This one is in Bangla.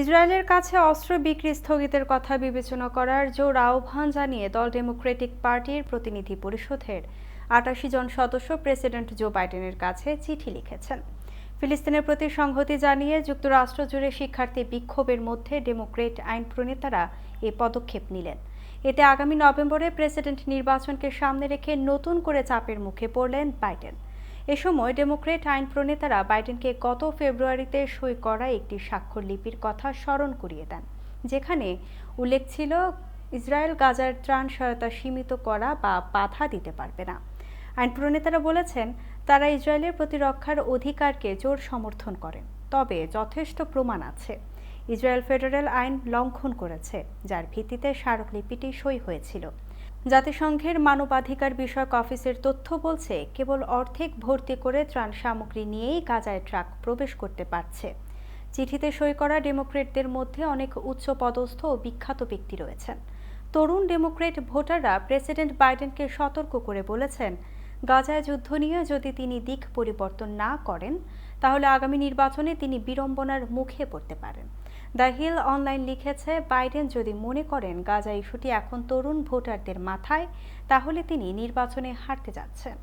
ইসরায়েলের কাছে অস্ত্র বিক্রি স্থগিতের কথা বিবেচনা করার জোর আহ্বান জানিয়ে দল ডেমোক্রেটিক পার্টির প্রতিনিধি পরিষদের। আটাশি জন সদস্য প্রেসিডেন্ট জো বাইডেনের কাছে চিঠি লিখেছেন। ফিলিস্তিনের প্রতি সংহতি জানিয়ে যুক্তরাষ্ট্র জুড়ে শিক্ষার্থী বিক্ষোভের মধ্যে ডেমোক্রেট আইন প্রণেতারা এ পদক্ষেপ নিলেন। এতে আগামী নভেম্বরে প্রেসিডেন্ট নির্বাচনকে সামনে রেখে নতুন করে চাপের মুখে পড়লেন বাইডেন। এ সময় ডেমোক্রেট আইন প্রণেতারা বাইডেনকে গত ফেব্রুয়ারিতে সই করা একটি স্বাক্ষর লিপির কথা স্মরণ করিয়ে দেন, যেখানে উল্লেখ ছিল, ইসরায়েল গাজার ত্রাণ সহায়তা সীমিত করা বা বাধা দিতে পারবে না। আইন প্রণেতারা বলেছেন, তারা ইসরায়েলের প্রতিরক্ষার অধিকারকে জোর সমর্থন করেন তবে যথেষ্ট প্রমাণ আছে। ইসরায়েল ফেডারেল আইন লঙ্ঘন করেছে, যার ভিত্তিতে স্মারকলিপিটি সই হয়েছিল। জাতিসংঘের মানবাধিকার বিষয়ক অফিসের তথ্য বলছে, কেবল অর্ধেক ভর্তি করে ত্রাণ সামগ্রী নিয়েই গাজায় ট্রাক প্রবেশ করতে পারছে। চিঠিতে সই করা ডেমোক্রেটদের মধ্যে অনেক উচ্চ পদস্থ ও বিখ্যাত ব্যক্তি রয়েছেন। তরুণ ডেমোক্রেট ভোটাররা প্রেসিডেন্ট বাইডেনকে সতর্ক করে বলেছেন, গাজায় যুদ্ধ নিয়ে যদি তিনি দিক পরিবর্তন না করেন, তাহলে আগামী নির্বাচনে তিনি বিড়ম্বনার মুখে পড়তে পারেন। দ্য হিল অনলাইন লিখেছে, বাইডেন যদি মনে করেন গাজা ইস্যুটি এখন তরুণ ভোটারদের মাথায়, তাহলে তিনি নির্বাচনে হারতে যাচ্ছেন।